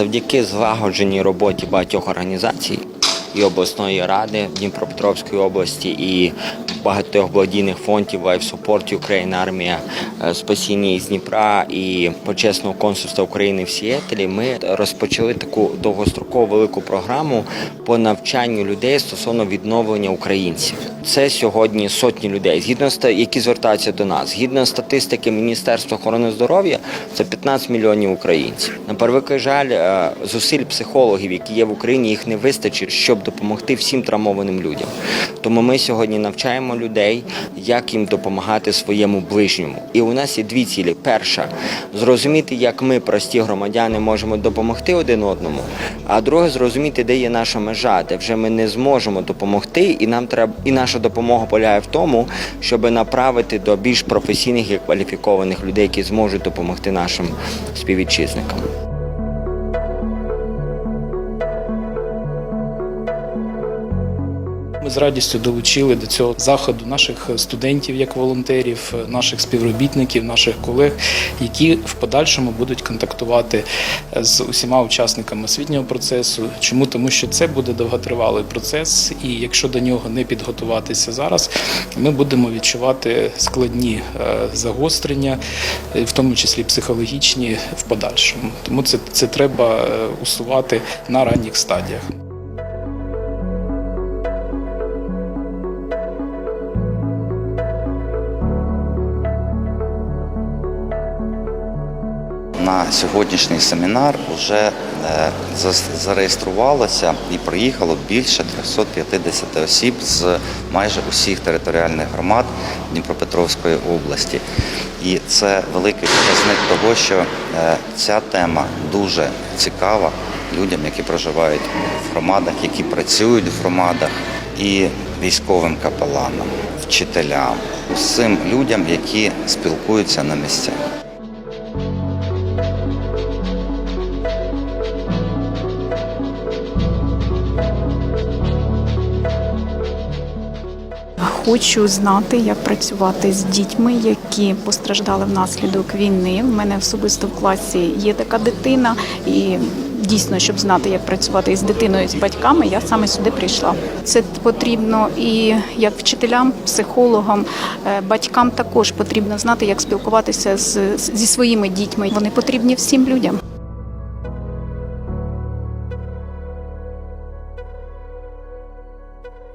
Завдяки злагодженій роботі багатьох організацій і обласної ради Дніпропетровської області, і багатьох благодійних фондів Life Support Ukraine, армія е, спасіння із Дніпра і почесного консульства України в Сіетлі. Ми розпочали таку довгострокову велику програму по навчанню людей стосовно відновлення українців. Це сьогодні сотні людей, згідно ста- які звертаються до нас. Згідно статистики Міністерства охорони здоров'я, це 15 мільйонів українців. На превеликий жаль, е, зусиль психологів, які є в Україні, їх не вистачить, щоб допомогти всім травмованим людям. Тому ми сьогодні навчаємо людей, як їм допомагати своєму ближньому. І у нас є дві цілі: перша зрозуміти, як ми, прості громадяни, можемо допомогти один одному. А друге, зрозуміти, де є наша межа, де вже ми не зможемо допомогти, і нам треба і наша допомога полягає в тому, щоб направити до більш професійних і кваліфікованих людей, які зможуть допомогти нашим співвітчизникам. Ми з радістю долучили до цього заходу наших студентів як волонтерів, наших співробітників, наших колег, які в подальшому будуть контактувати з усіма учасниками освітнього процесу. Чому тому, що це буде довготривалий процес, і якщо до нього не підготуватися зараз, ми будемо відчувати складні е, загострення, е, в тому числі психологічні в подальшому. Тому це, це треба е, усувати на ранніх стадіях. На сьогоднішній семінар вже е, зареєструвалося і приїхало більше 350 осіб з майже усіх територіальних громад Дніпропетровської області. І це великий показник того, що е, ця тема дуже цікава людям, які проживають в громадах, які працюють в громадах, і військовим капеланам, вчителям, усім людям, які спілкуються на місцях. Хочу знати, як працювати з дітьми, які постраждали внаслідок війни. У мене особисто в класі є така дитина, і дійсно, щоб знати, як працювати із дитиною, з батьками, я саме сюди прийшла. Це потрібно і як вчителям, психологам, е, батькам також потрібно знати, як спілкуватися з зі своїми дітьми. Вони потрібні всім людям.